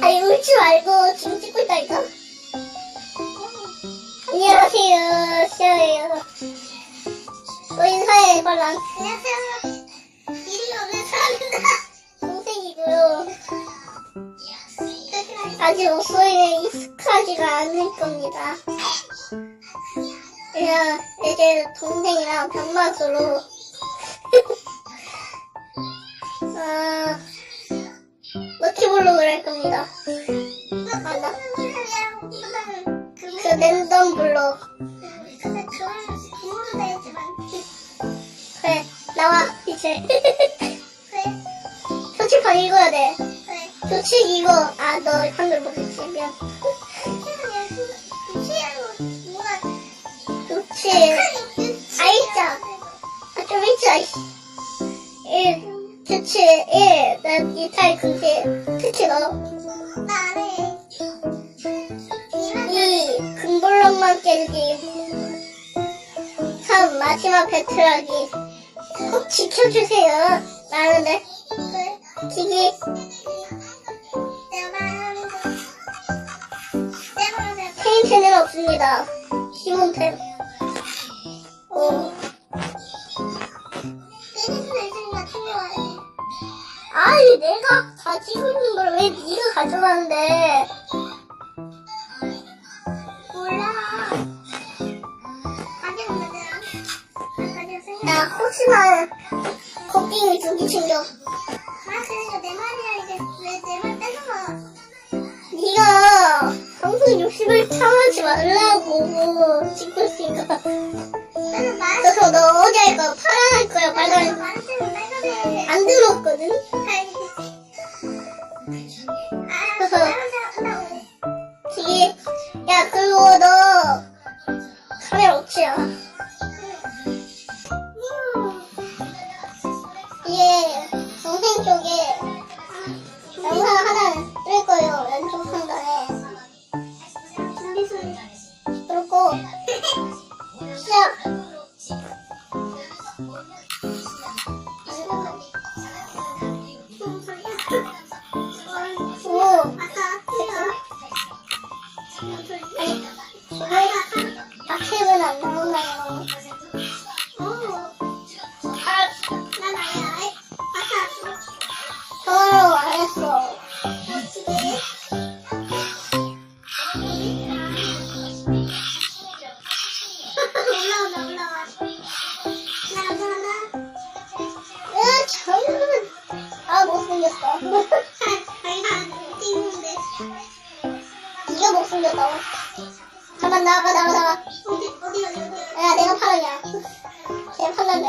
아니 울지 말고 지금 찍고 있다니까. 안녕하세요, 시아예요. 또 인사해, 빨라. 안녕하세요. 이름이 없는 사람입니다. 동생이고요. 아직 목소리에 익숙하지가 않을 겁니다. 그냥 이제 동생이랑 병맛으로 아, 럭키블록을 할 겁니다. 맞나? 그 랜덤 블록. 그래, 나와, 이제. 표지판 읽어야 돼. 표지 이거, 아, 너 한글 못했지, 미안. 너. 2. 금블럭만 깨기 3. 마지막 배틀하기 꼭 지켜주세요 나는데 기기 페인트는 없습니다 기본템 가 가져가는데 야 혹시나 코끼리 두개 챙겨 네가 평소 욕심을 참하지 말라고 찍고 있으니까 그래서 너할 거야? 파란 할 거야? 빨간 할 거야? 안 들었거든? 이 나가 나가 나가 야 내가 파랑이야 걔 파란데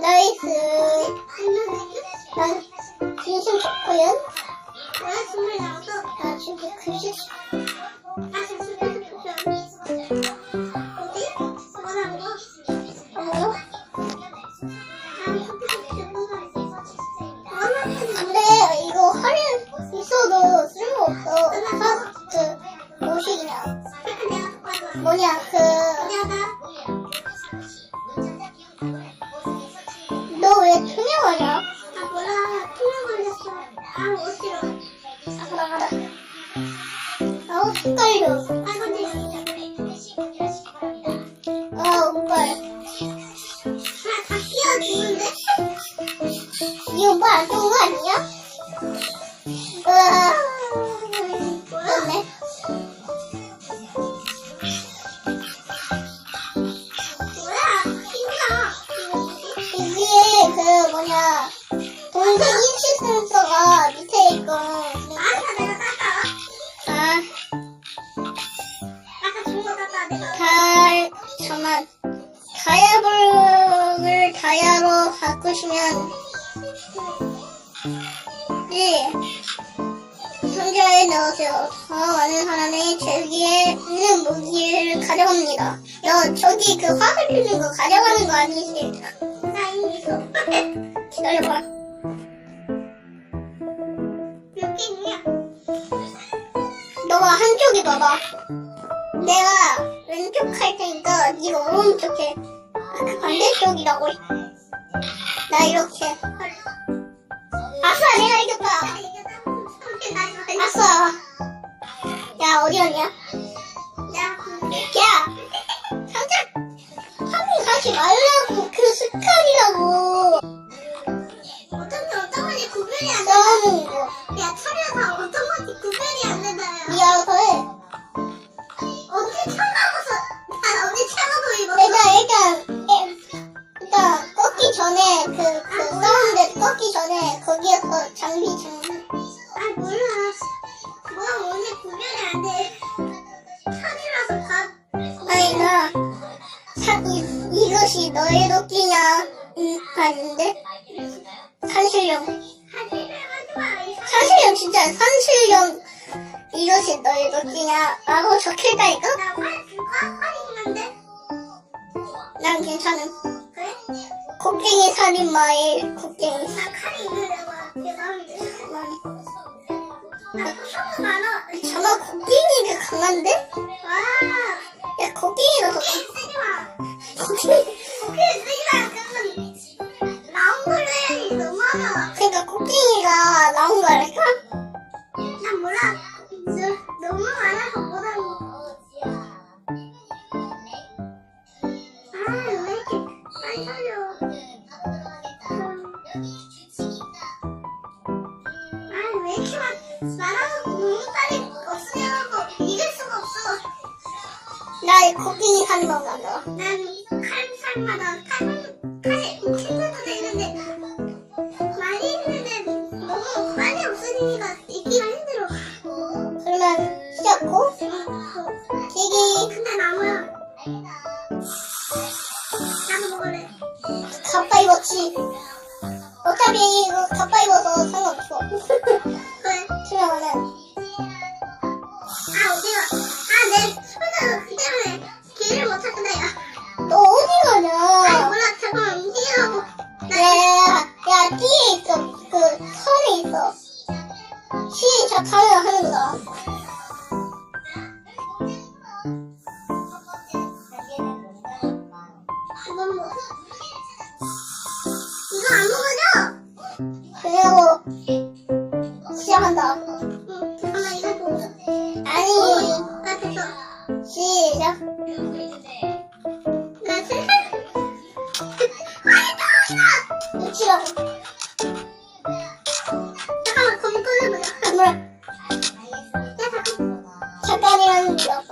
나이스. 난 진심 좋고요 나 지금 글씨 근데 이거 할인 있어도 쓸모없어 아우 다, 잠만 다이아블록을 다이아로 바꾸시면 네 상자에 넣으세요. 더 많은 사람이 저기에 있는 무기를 가져갑니다. 너 저기 그 화살 피는 거 가져가는 거 아니지? 기다려봐. 너가 한쪽에 봐봐. 내가 왼쪽 할 테니까 네가 오른쪽에 그 반대쪽이라고 나 이렇게 아싸 내가 이겼다. 아싸. 야 어디 갔냐? 야 상장 하면 가지 말라고. 그 습관이가 몇 개냐 음, 봤는데 산실령 산실령 진짜 산실령 이것이 너의 몇 개냐 라고 적혀있다니까 난 괜찮음 그래? 곡괭이 살인마의 곡괭이 나 칼이 있는데 봐 정말 곡괭이가 강한데? 와. 야 곡괭이가 더 강해 코끼리가 나온 거랄까? 난 몰라. 너, 너무 많아서 못하고. 아, 왜 이렇게 안 살려. 아, 왜 이렇게 막 말하고 너무 빨리 없으려고 믿을 수가 없어. 나이 코끼리 산 건가, 너? 난한 살마다 是的，了，你？不，要说。